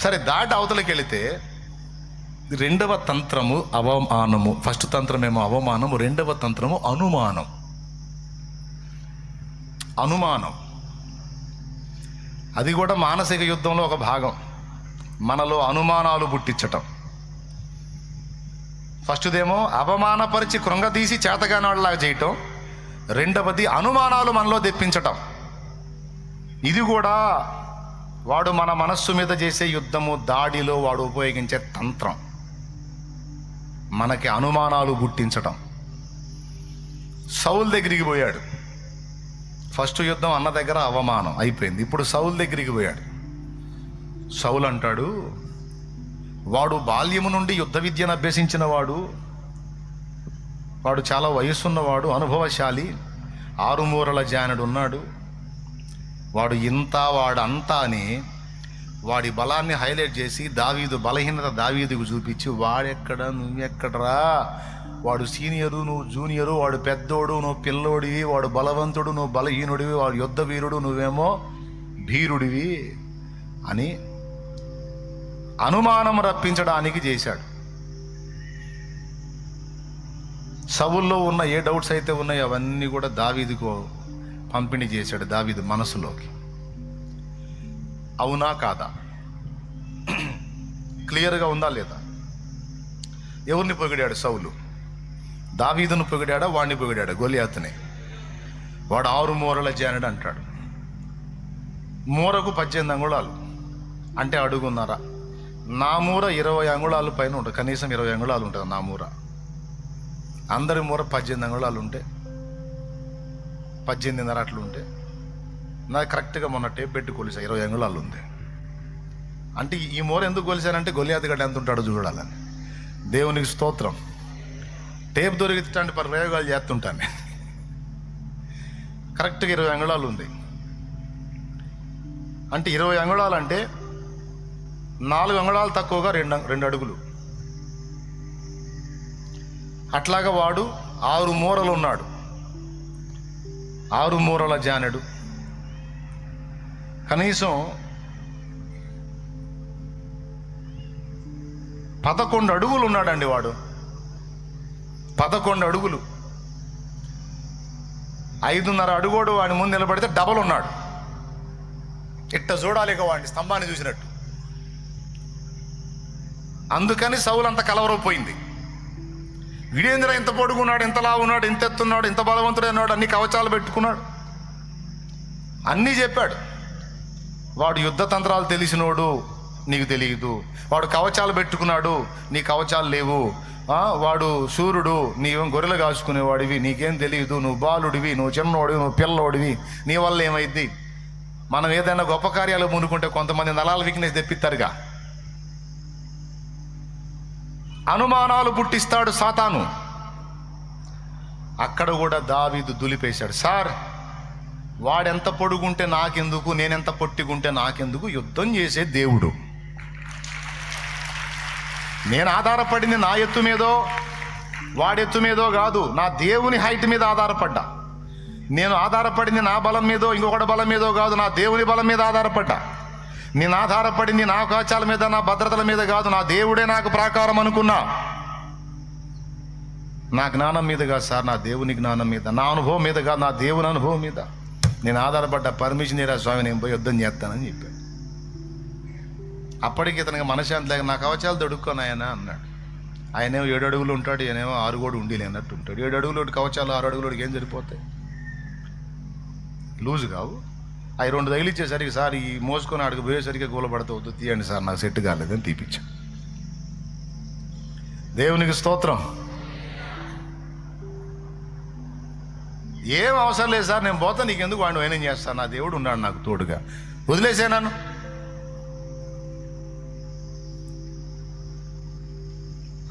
సరే దాటి అవతలకి వెళితే రెండవ తంత్రము అవమానము. ఫస్ట్ తంత్రమేమో అవమానము రెండవ తంత్రము అనుమానం. అనుమానం. అది కూడా మానసిక యుద్ధంలో ఒక భాగం. మనలో అనుమానాలు పుట్టించటం. ఫస్ట్దేమో అవమానపరిచి కృంగదీసి చేతగానాడులాగా చేయటం. రెండవది అనుమానాలు మనలో తెప్పించటం. ఇది కూడా వాడు మన మనస్సు మీద చేసే యుద్ధము దాడిలో వాడు ఉపయోగించే తంత్రం. మనకి అనుమానాలు గుట్టించటం సౌల్ దగ్గరికి పోయాడు. ఫస్ట్ యుద్ధం అన్న దగ్గర అవమానం అయిపోయింది. ఇప్పుడు సౌల్ దగ్గరికి పోయాడు. సౌల్ అంటాడు వాడు బాల్యము నుండి యుద్ధ విద్యను అభ్యసించిన వాడు. వాడు చాలా వయసున్నవాడు అనుభవశాలి. ఆరుమూరల జానుడు ఉన్నాడు. వాడు ఇంత వాడు అంతా అని వాడి బలాన్ని హైలైట్ చేసి దావీదు బలహీనత దావీదుకు చూపించి వాడెక్కడ? నువ్వెక్కడరా? వాడు సీనియరు నువ్వు జూనియరు వాడు పెద్దోడు నువ్వు పిల్లోడివి వాడు బలవంతుడు నువ్వు బలహీనుడివి వాడు యుద్ధ వీరుడు నువ్వేమో భీరుడివి అని అనుమానం రప్పించడానికి చేశాడు. సవుల్లో ఉన్న ఏ డౌట్స్ అయితే ఉన్నాయో అవన్నీ కూడా దావీదుకు పంపిణీ చేశాడు దావీదు మనసులోకి. అవునా కాదా? క్లియర్గా ఉందా లేదా? ఎవరిని పొగిడాడు సౌలు? దావీదును పొగిడాడా? వాడిని పొగిడాడా? గొలియాతుని. వాడు ఆరు మూరల జానడు అంటాడు. మూరకు పద్దెనిమిది అంగుళాలు. అంటే అడుగున్నారా. నా మూర ఇరవై అంగుళాలు పైన ఉంటుంది. కనీసం ఇరవై అంగుళాలు ఉంటుంది నా మూర. అందరి మూర పద్దెనిమిది అంగుళాలు ఉంటే పద్దెనిమిదిన్నర అట్లుంటే. నాది నాకు కరెక్ట్గా మొన్న టేప్ పెట్టి కొలిసా ఇరవై అంగుళాలు ఉంది. అంటే ఈ మూర ఎందుకు కొలిసానంటే గొలియాతి గడ్డ ఎంత ఉంటాడో చూడాలని. దేవునికి స్తోత్రం. టేప్ దొరికితే ప్రయోగాలు చేస్తుంటాను కరెక్ట్గా ఇరవై అంగుళాలు ఉంది. అంటే ఇరవై అంగుళాలు అంటే నాలుగు అంగుళాలు తక్కువగా రెండు రెండు అడుగులు. అట్లాగా వాడు ఆరు మూరలు ఉన్నాడు. ఆరు మూరల జానెడు. కనీసం పదకొండు అడుగులు ఉన్నాడండి వాడు. పదకొండు అడుగులు. ఐదున్నర అడుగోడు వాడి ముందు నిలబడితే డబల్ ఉన్నాడు. ఇట్ట చూడాలి ఇక వాడిని స్తంభాన్ని చూసినట్టు. అందుకని సౌలు అంత కలవరపోయింది. వీడేంద్ర ఇంత పొడుగున్నాడు ఇంతలా ఉన్నాడు ఇంత ఎత్తున్నాడు ఇంత బలవంతుడైనాడు అన్ని కవచాలు పెట్టుకున్నాడు. అన్నీ చెప్పాడు. వాడు యుద్ధ తంత్రాలు తెలిసినోడు నీకు తెలియదు వాడు కవచాలు పెట్టుకున్నాడు నీ కవచాలు లేవు. వాడు సూర్యుడు నీవేం గొర్రెలు కాచుకునేవాడివి నీకేం తెలియదు నువ్వు బాలుడివి నువ్వు చిన్నోడివి నువ్వు పిల్లోడివి. నీ వల్ల ఏమైద్ది? మనం ఏదైనా గొప్ప కార్యాలు మునుకుంటే కొంతమంది నలాల వీక్నెస్ తెప్పిస్తారుగా. అనుమానాలు పుట్టిస్తాడు సాతాను. అక్కడ కూడా దావీదు దులిపేశాడు. సార్ వాడెంత పొడుగుంటే నాకెందుకు నేనెంత పొట్టిగుంటే నాకెందుకు యుద్ధం చేసే దేవుడు. నేను ఆధారపడింది నా ఎత్తు మీదో వాడెత్తు మీదో కాదు నా దేవుని హైట్ మీద ఆధారపడ్డా. నేను ఆధారపడింది నా బలం మీదో ఇంకొకటి బలం మీదో కాదు నా దేవుని బలం మీద ఆధారపడ్డా. నేను ఆధారపడింది నా అవకాశాల మీద నా భద్రతల మీద కాదు నా దేవుడే నాకు ప్రాకారం అనుకున్నా. నా జ్ఞానం మీద కాదు సార్ నా దేవుని జ్ఞానం మీద నా అనుభవం మీద కాదు నా దేవుని అనుభవం మీద. నేను ఆధారపడ్డ పర్మిషన్ ఇరా స్వామి నేను పోయి యుద్ధం చేస్తానని చెప్పాడు. అప్పటికి ఇతనికి మనశాంతి లేక నా కవచాలు దొడుక్కొని ఆయన అన్నాడు. ఆయనేమో ఏడు అడుగులు ఉంటాడు ఈయనేమో ఆరు కూడా ఉండి లేనట్టు ఉంటాడు. ఏడు అడుగులు కవచాలు ఆరు అడుగులు ఏం సరిపోతాయి? లూజ్ కావు. అవి రెండు తగిలిచ్చేసరికి సార్ ఈ మోసుకొని ఆడికి పోయేసరికి కూలబడతావద్దు తీయండి సార్ నాకు సెట్ కాలేదని తీపిచ్చా దేవునికి స్తోత్రం. ఏం అవసరం లేదు సార్ నేను పోతా నీకు ఎందుకు వాడిని వైనం చేస్తాను నా దేవుడు ఉన్నాడు నాకు తోడుగా. వదిలేసే నన్ను.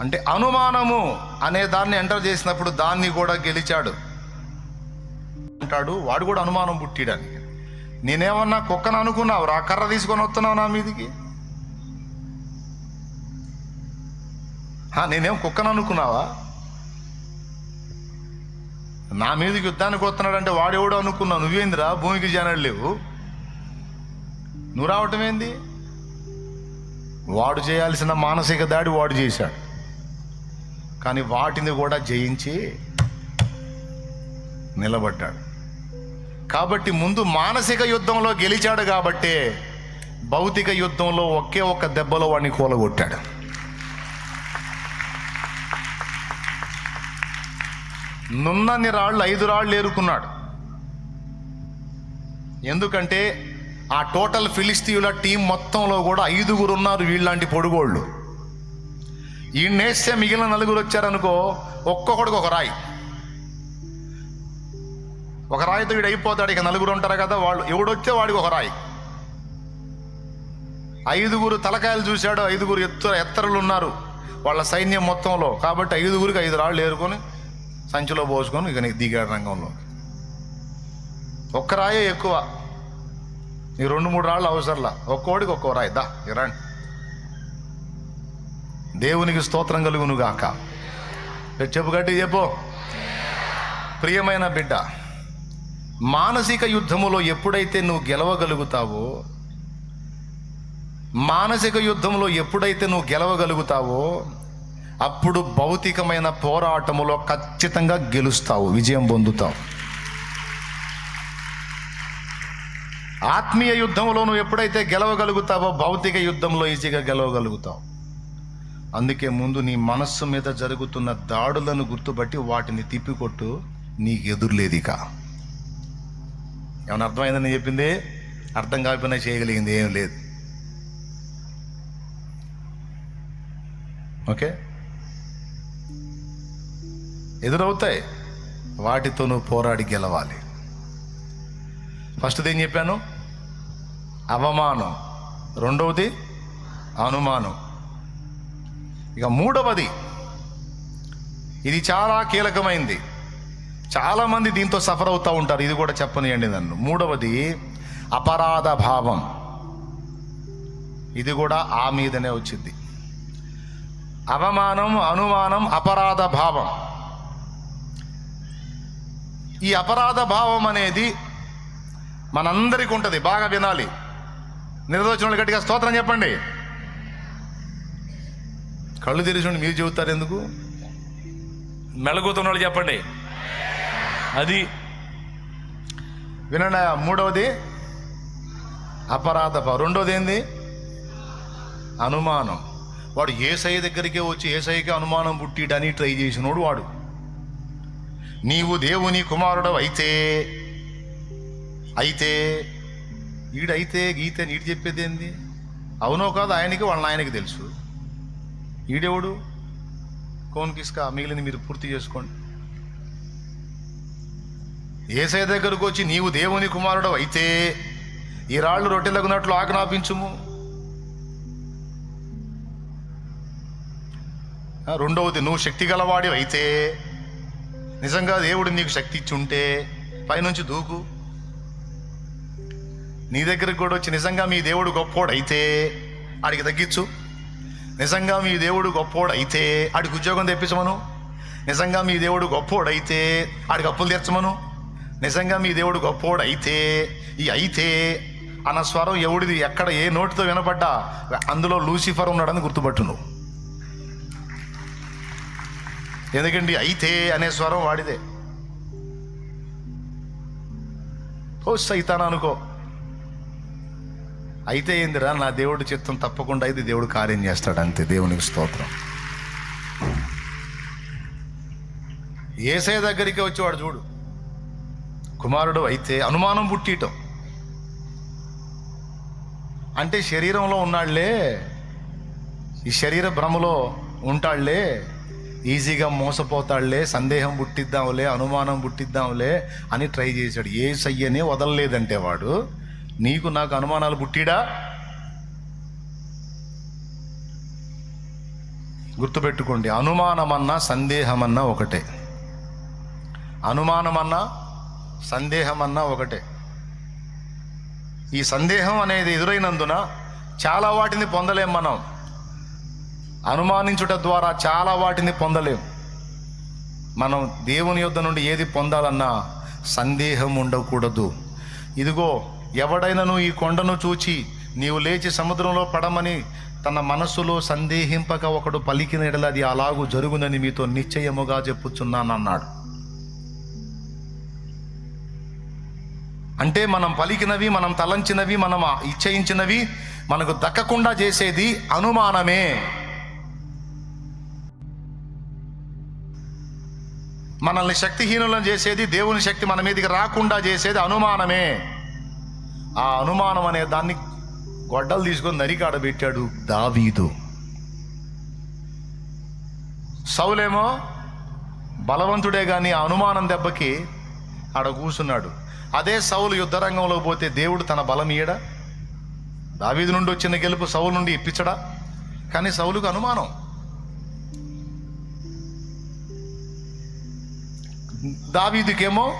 అంటే అనుమానము అనే దాన్ని ఎంటర్ చేసినప్పుడు దాన్ని కూడా గెలిచాడు. అంటాడు వాడు కూడా అనుమానం పుట్టిడానికి నేనేమన్నా కుక్కను అనుకున్నావు? రా కర్ర తీసుకొని వస్తున్నావు నా మీదికి. నేనేం కుక్కను అనుకున్నావా? నా మీదకి యుద్ధానికి వస్తున్నాడంటే వాడెవడో అనుకున్నావు. నువ్వేందిరా? భూమికి జనాలు లేవు. నువ్వు రావటం ఏంది? వాడు చేయాల్సిన మానసిక దాడి వాడు చేశాడు. కానీ వాటిని కూడా జయించి నిలబడ్డాడు. కాబట్టి ముందు మానసిక యుద్ధంలో గెలిచాడు కాబట్టే భౌతిక యుద్ధంలో ఒకే ఒక్క దెబ్బలో వాడిని కూలగొట్టాడు. నున్నన్ని రాళ్ళు ఐదు రాళ్ళు ఏరుకున్నాడు. ఎందుకంటే ఆ టోటల్ ఫిలిస్తీయుల టీం మొత్తంలో కూడా ఐదుగురు ఉన్నారు వీళ్ళంటి పొడుగోళ్ళు. ఈ నేస్తే మిగిలిన నలుగురు వచ్చారనుకో ఒక్కొక్కడికి ఒక రాయి. ఒక రాయితో వీడు అయిపోతాడు ఇక నలుగురు ఉంటారు కదా వాళ్ళు ఎవడొచ్చే వాడికి ఒక రాయి. ఐదుగురు తలకాయలు చూశాడు ఐదుగురు ఎత్తు ఎత్తరులు ఉన్నారు. వాళ్ళ సైన్యం మొత్తంలో. కాబట్టి ఐదుగురికి ఐదు రాళ్ళు ఏరుకొని సంచిలో పోసుకొని ఇక నీకు దిగాడు రంగంలోకి. ఒక్క రాయే ఎక్కువ. ఈ రెండు మూడు రాళ్ళు అవసరంలా. ఒక్కోడికి ఒక్కో రాయి. దా ఇరాండి దేవునికి స్తోత్రం కలుగును గాక చెప్పు గట్టి చెప్పు. ప్రియమైన బిడ్డ మానసిక యుద్ధములో ఎప్పుడైతే నువ్వు గెలవగలుగుతావో మానసిక యుద్ధంలో ఎప్పుడైతే నువ్వు గెలవగలుగుతావో అప్పుడు భౌతికమైన పోరాటములో ఖచ్చితంగా గెలుస్తావు విజయం పొందుతావు. ఆత్మీయ యుద్ధంలో నువ్వు ఎప్పుడైతే గెలవగలుగుతావో భౌతిక యుద్ధంలో ఈజీగా గెలవగలుగుతావు. అందుకే ముందు నీ మనస్సు మీద జరుగుతున్న దాడులను గుర్తుపట్టి వాటిని తిప్పికొట్టు నీకు ఎదురులేదు ఇక. ఏమైనా అర్థమైందని చెప్పింది? అర్థం కాకపోయినా చేయగలిగింది ఏం లేదు. ఓకే? ఎదురవుతాయి. వాటితో నువ్వు పోరాడి గెలవాలి. ఫస్ట్ది ఏం చెప్పాను? అవమానం. రెండవది అనుమానం. ఇక మూడవది ఇది చాలా కీలకమైంది. చాలామంది దీంతో సఫర్ అవుతూ ఉంటారు. ఇది కూడా చెప్పనియండి నన్ను. మూడవది అపరాధ భావం. ఇది కూడా ఆ మీదనే వచ్చింది. అవమానం అనుమానం అపరాధ భావం. ఈ అపరాధ భావం అనేది మనందరికీ ఉంటుంది బాగా వినాలి. నిర్దోచన వాళ్ళు గట్టిగా స్తోత్రం చెప్పండి. కళ్ళు తెరిచి మీరు చెబుతారు ఎందుకు? మెలగుతున్న వాళ్ళు చెప్పండి. అది వినండి మూడవది అపరాధ భావం. రెండవది ఏంది? అనుమానం. వాడు ఏసఐ దగ్గరికే వచ్చి ఏసఐకి అనుమానం పుట్టిడని ట్రై చేసినోడు వాడు. నీవు దేవుని కుమారుడు అయితే అయితే ఈడైతే గీత నీడు చెప్పేది ఏంది అవునో కాదు ఆయనకి వాళ్ళ ఆయనకి తెలుసు. ఈడెవడు? కోన్కిస్కా మిగిలింది మీరు పూర్తి చేసుకోండి. ఏసై దగ్గరకు వచ్చి నీవు దేవుని కుమారుడు అయితే ఈ రాళ్ళు రొట్టెలగునట్లు ఆజ్ఞాపించుము. రెండవది నువ్వు శక్తి గలవాడి అయితే నిజంగా దేవుడు నీకు శక్తి ఇచ్చి ఉంటే పైనుంచి దూకు. నీ దగ్గరికి కూడా వచ్చి నిజంగా మీ దేవుడు గొప్పోడైతే ఆడికి తగ్గించు. నిజంగా మీ దేవుడు గొప్పోడైతే ఆడికి ఉద్యోగం తెప్పించమను. నిజంగా మీ దేవుడు గొప్పోడైతే ఆడికి అప్పులు తీర్చమను. నిజంగా మీ దేవుడు గొప్పోడైతే ఈ అయితే అన్న స్వరం ఎవడిది ఎక్కడ ఏ నోటితో వినపడ్డా అందులో లూసిఫర్ ఉన్నాడని గుర్తుపట్టు నువ్వు ఎందుకండి? అయితే అనే స్వరం వాడిదే. ఓ సైతాన్ అనుకో. అయితే ఏందిరా నా దేవుడి చిత్తం తప్పకుండా అయితే దేవుడు కార్యం చేస్తాడు అంతే. దేవునికి స్తోత్రం. ఏసై దగ్గరికి వచ్చేవాడు చూడు. కుమారుడు అయితే అనుమానం పుట్టియటం అంటే శరీరంలో ఉన్నాళ్ళే. ఈ శరీర భ్రమలో ఉంటాళ్ళే. ఈజీగా మోసపోతాడులే సందేహం పుట్టిద్దాంలే అనుమానం పుట్టిద్దాంలే అని ట్రై చేశాడు. ఏ సయ్యనే వదలలేదంటే వాడు. నీకు నాకు అనుమానాలు పుట్టిడా? గుర్తుపెట్టుకోండి అనుమానమన్నా సందేహమన్నా ఒకటే. అనుమానమన్నా సందేహమన్నా ఒకటే. ఈ సందేహం అనేది ఎదురైనందున చాలా వాటిని పొందలేం మనం. అనుమానించుట ద్వారా చాలా వాటిని పొందలేం. మనం దేవుని యొద్ద నుండి ఏది పొందాలన్నా సందేహం ఉండకూడదు. ఇదిగో ఎవడైనను ఈ కొండను చూచి నీవు లేచి సముద్రంలో పడమని తన మనస్సులో సందేహింపక ఒకడు పలికిన ఎడల అది అలాగూ జరుగునని మీతో నిశ్చయముగా చెప్పుచున్నానన్నాడు. అంటే మనం పలికినవి మనం తలంచినవి మనం ఇచ్చయించినవి మనకు దక్కకుండా చేసేది అనుమానమే. మనల్ని శక్తిహీనులను చేసేది దేవుని శక్తి మన మీదకి రాకుండా చేసేది అనుమానమే. ఆ అనుమానం అనే దాన్ని గొడ్డలు తీసుకొని నరికాడ పెట్టాడు దావీదు. సౌలేమో బలవంతుడే కానీ ఆ అనుమానం దెబ్బకి ఆడ కూర్చున్నాడు అదే సౌలు యుద్ధరంగంలో పోతే దేవుడు తన బలం ఇయ్యడా? దావీదు నుండి వచ్చిన గెలుపు సౌలు నుండి ఇప్పించడా? కానీ సౌలుకు అనుమానం. దావీదికేమో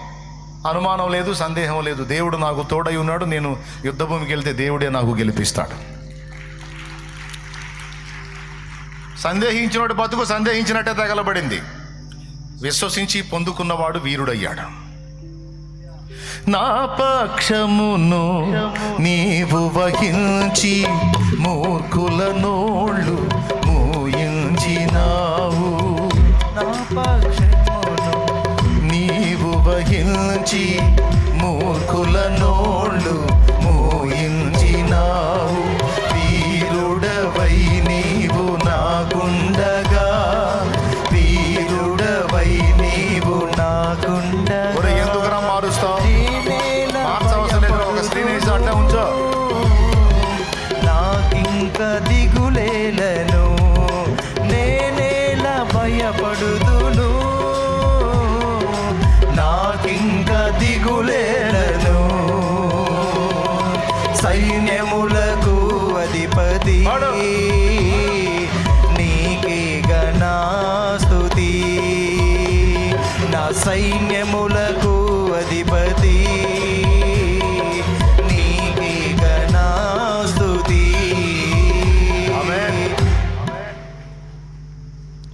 అనుమానం లేదు సందేహం లేదు. దేవుడు నాకు తోడై ఉన్నాడు నేను యుద్ధభూమికి వెళ్తే దేవుడే నాకు గెలిపిస్తాడు. సందేహించినోడు బతుకు సందేహించినట్టే తగలబడింది. విశ్వసించి పొందుకున్నవాడు వీరుడయ్యాడు. నా పక్షమును నీవు వహించి మూర్ఖుల నోళ్ళు మూయించినావు. నా పక్ష వహించి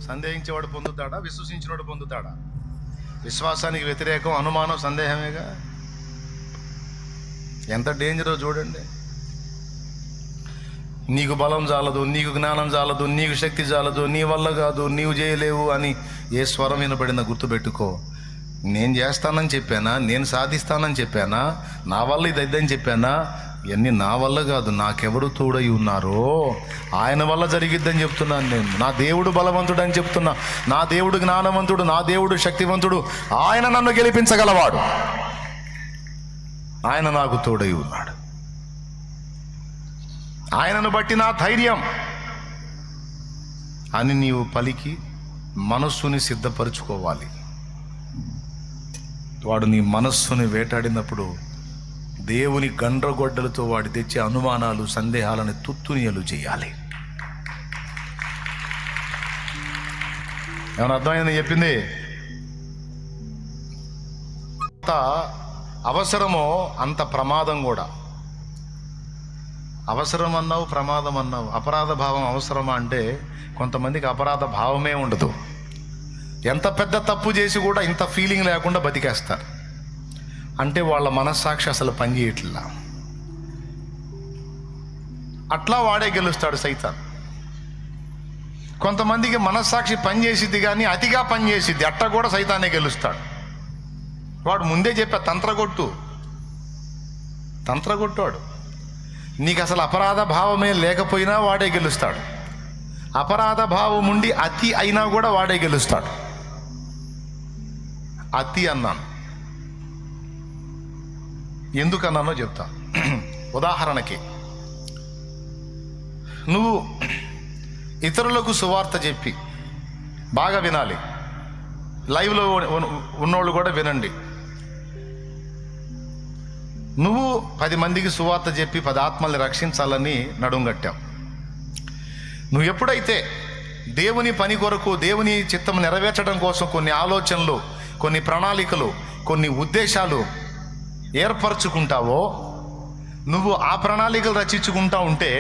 సందేహించేవాడు పొందుతాడా? విశ్వసించినవాడు పొందుతాడా? విశ్వాసానికి వ్యతిరేకం అనుమానం సందేహమేగా? ఎంత డేంజరో చూడండి. నీకు బలం చాలదు నీకు జ్ఞానం చాలదు నీకు శక్తి చాలదు నీ వల్ల కాదు నీవు చేయలేవు అని ఏ స్వరం వినబడిన గుర్తుపెట్టుకో. నేను చేస్తానని చెప్పానా? నేను సాధిస్తానని చెప్పానా? నా వల్ల ఇది అయిద్దని చెప్పానా? ఇవన్నీ నా వల్ల కాదు నాకెవరు తోడై ఉన్నారో ఆయన వల్ల జరిగిద్దని చెప్తున్నాను నేను. నా దేవుడు బలవంతుడు అని చెప్తున్నా. నా దేవుడు జ్ఞానవంతుడు నా దేవుడు శక్తివంతుడు ఆయన నన్ను గెలిపించగలవాడు. ఆయన నాకు తోడై ఉన్నాడు. ఆయనను బట్టి నా ధైర్యం. అని నీవు పలికి మనస్సుని సిద్ధపరచుకోవాలి. వాడు నీ మనస్సుని వేటాడినప్పుడు దేవుని గండ్రగొడ్డలతో వాడి తెచ్చే అనుమానాలు సందేహాలను తుత్తునియలు చేయాలి. ఏమైనా అర్థమైందని చెప్పింది? అంత అవసరమో అంత ప్రమాదం కూడా. అవసరం అన్నావు ప్రమాదం అన్నావు. అపరాధ భావం అవసరమా అంటే కొంతమందికి అపరాధ భావమే ఉండదు. ఎంత పెద్ద తప్పు చేసి కూడా ఇంత ఫీలింగ్ లేకుండా బతికేస్తారు. అంటే వాళ్ళ మనస్సాక్షి అసలు పనిచేయట్లా. అట్లా వాడే గెలుస్తాడు సైతాన్. కొంతమందికి మనస్సాక్షి పనిచేసిద్ది కానీ అతిగా పనిచేసిద్ది అట్ట కూడా సైతానే గెలుస్తాడు. వాడు ముందే చెప్పా తంత్రగొట్టు. తంత్రగొట్టాడు. నీకు అసలు అపరాధ భావమే లేకపోయినా వాడే గెలుస్తాడు. అపరాధ భావం ఉండి అతి అయినా కూడా వాడే గెలుస్తాడు. అతి అన్నాను. ఎందుకన్నానో చెప్తా. ఉదాహరణకి నువ్వు ఇతరులకు సువార్త చెప్పి బాగా వినాలి. లైవ్లో ఉన్నోళ్ళు కూడా వినండి. నువ్వు పది మందికి సువార్త చెప్పి పది ఆత్మల్ని రక్షించాలని నడుంగట్టావు నువ్వు ఎప్పుడైతే దేవుని పని కొరకు దేవుని చిత్తం నెరవేర్చడం కోసం కొన్ని ఆలోచనలు కొన్ని ప్రణాళికలు కొన్ని ఉద్దేశాలు ఏర్పరచుకుంటావో నువ్వు ఆ ప్రణాళికలు రచించుకుంటా ఉంటే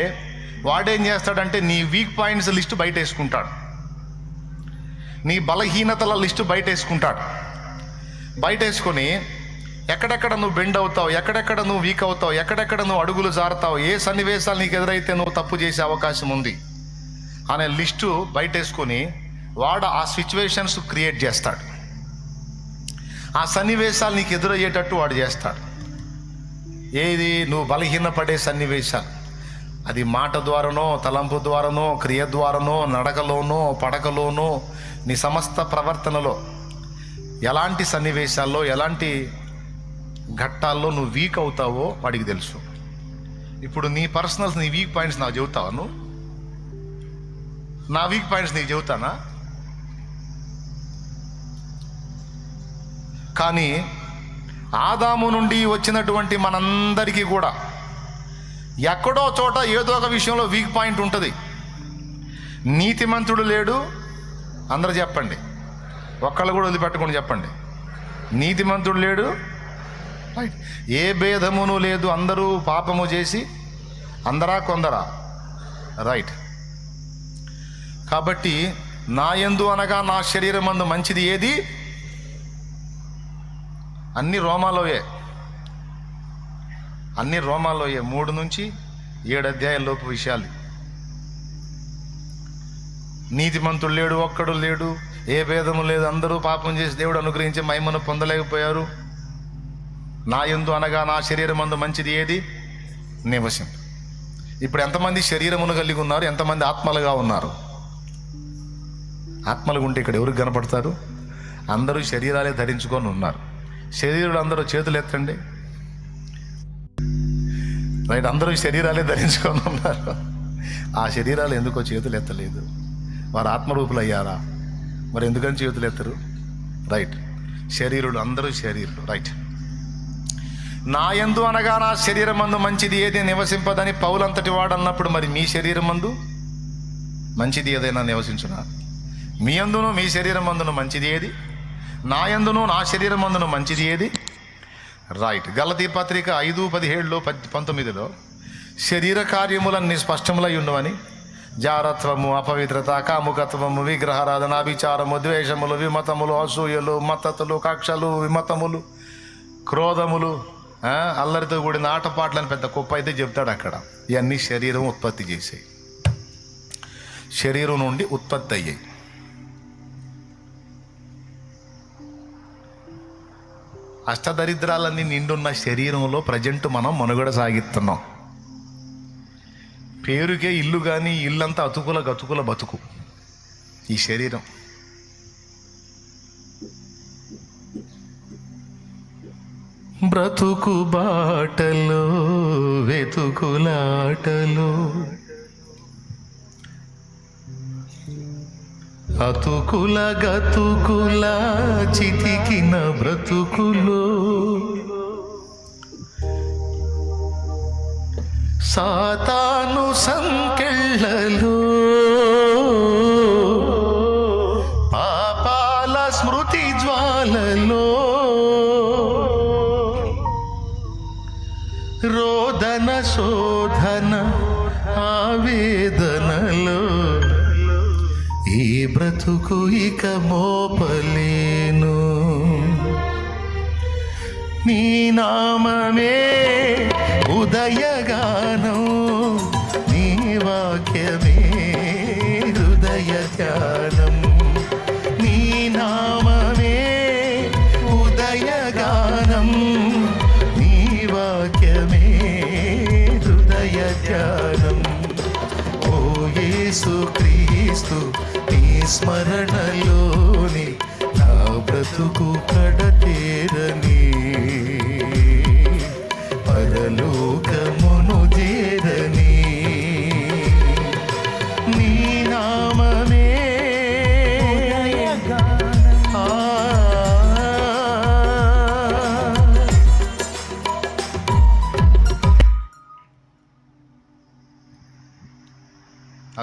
వాడేం చేస్తాడంటే నీ వీక్ పాయింట్స్ లిస్టు బయట వేసుకుంటాడు నీ బలహీనతల లిస్టు బయట వేసుకుంటాడు బయట వేసుకొని ఎక్కడెక్కడ నువ్వు బెండ్ అవుతావు ఎక్కడెక్కడ నువ్వు వీక్ అవుతావు ఎక్కడెక్కడ నువ్వు అడుగులు జారుతావు ఏ సన్నివేశాలు నీకు ఎదురైతే నువ్వు తప్పు చేసే అవకాశం ఉంది అనే లిస్టు బయటేసుకొని వాడు ఆ సిచ్యువేషన్స్ క్రియేట్ చేస్తాడు. ఆ సన్నివేశాలు నీకు ఎదురయ్యేటట్టు వాడు చేస్తాడు. ఏది? నువ్వు బలహీనపడే సన్నివేశాలు. అది మాట ద్వారానో తలంపు ద్వారానో క్రియ ద్వారానో నడకలోనో పడకలోనో నీ సమస్త ప్రవర్తనలో. ఎలాంటి సన్నివేశాల్లో ఎలాంటి ఘట్టాల్లో నువ్వు వీక్ అవుతావో వాడికి తెలుసు. ఇప్పుడు నీ పర్సనల్స్ నీ వీక్ పాయింట్స్ నాకు చెబుతావా నువ్వు? నా వీక్ పాయింట్స్ నీకు చెబుతానా? కానీ ఆదాము నుండి వచ్చినటువంటి మనందరికీ కూడా ఎక్కడో చోట ఏదో ఒక విషయంలో వీక్ పాయింట్ ఉంటుంది. నీతిమంతుడు లేడు. అందరు చెప్పండి. ఒక్కళ్ళు కూడా వదిలిపెట్టకుండా చెప్పండి. నీతిమంతుడు లేడు. రైట్ ఏ భేదమును లేదు. అందరూ పాపము చేసి అందరా కొందరా? రైట్ కాబట్టి నా ఎందు అనగా నా శరీరం మందు మంచిది ఏది? అన్ని రోమాలోయే. అన్ని రోమాలోయే మూడు నుంచి ఏడు అధ్యాయాల్లోపు విషయాలు. నీతిమంతుడు లేడు ఒక్కడు లేడు ఏ భేదము లేదు. అందరూ పాపం చేసి దేవుడు అనుగ్రహించి మహిమను పొందలేకపోయారు. నా ఎందు అనగా నా శరీరం అందు మంచిది ఏది? నివసం ఇప్పుడు ఎంతమంది శరీరమును కలిగి ఉన్నారు? ఎంతమంది ఆత్మలుగా ఉన్నారు? ఆత్మలుగా ఉంటే ఇక్కడ ఎవరికి కనపడతారు? అందరూ శరీరాలే ధరించుకొని ఉన్నారు. శరీరులు అందరూ చేతులు ఎత్తండి. రైట్ అందరూ శరీరాలే ధరించుకొని ఉన్నారు. ఆ శరీరాలు ఎందుకో చేతులు ఎత్తలేదు. వారు ఆత్మరూపులు అయ్యారా? మరి ఎందుకని చేతులు ఎత్తరు? రైట్ శరీరులు అందరూ శరీరులు. రైట్. నా ఎందు అనగా నా శరీరం మందు మంచిది ఏది నివసింపదని పౌలంతటి వాడు అన్నప్పుడు మరి మీ శరీరం మందు మంచిది ఏదైనా నివసించునా? మీ అందును మీ శరీరం మందును మంచిది ఏది? నా యందును నా శరీరం అందును మంచిది ఏది? రైట్ గలతీ పత్రిక ఐదు పదిహేడులో పంతొమ్మిదిలో శరీర కార్యములన్నీ స్పష్టములై ఉండవని జారత్వము అపవిత్రత కాముకత్వము విగ్రహారాధన విచారము ద్వేషములు విమతములు అసూయలు మత్తతులు కక్షలు విమతములు క్రోధములు అల్లరితో కూడిన ఆటపాటలని పెద్ద కుప్ప అయితే చెప్తాడు అక్కడ. ఇవన్నీ శరీరం ఉత్పత్తి చేసాయి. శరీరం నుండి ఉత్పత్తి అయ్యాయి. అష్టదరిద్రాలన్నీ నిండున్న శరీరంలో ప్రజెంట్ మనం మనుగడ సాగిస్తున్నాం. పేరుకే ఇల్లు కానీ ఇల్లంతా అతుకుల గతుకుల బతుకు. ఈ శరీరం. బ్రతుకు బాటలో వెతుకులాటలో అతుకుల గతుకుల చితికిన బ్రతుకులో సాతాను సంకెళ్ళలో పాపాల స్మృతి జ్వాలలో రోదన శోధన ఆవేదనలో ఈ బ్రతుకు ఇక మో నామమే ఉదయగానం నీ వాక్యమే హృదయ ధ్యానం నీ నామమే ఉదయగానం నీ వాక్యమే హృదయ ధ్యానం ఓ యేసు క్రీస్తు నీ స్మరణలోని నా బ్రతుకు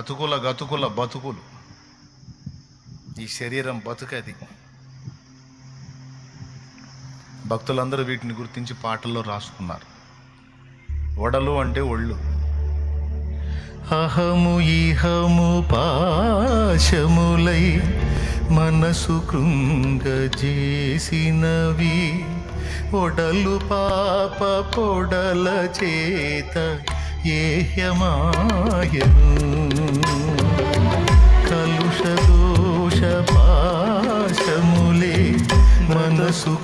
గతుకుల గతుకుల బతుకులు. ఈ శరీరం బతుకది. భక్తులందరూ వీటిని గుర్తించి పాటల్లో రాసుకున్నారు. వడలు అంటే ఒళ్ళు. అహము ఇహము పాశములై మనసు కృంగజేసినవి. ఒడలు పాప పొడల చేత ఏహ్యమాయను కలుష దోష పాశములే మనసు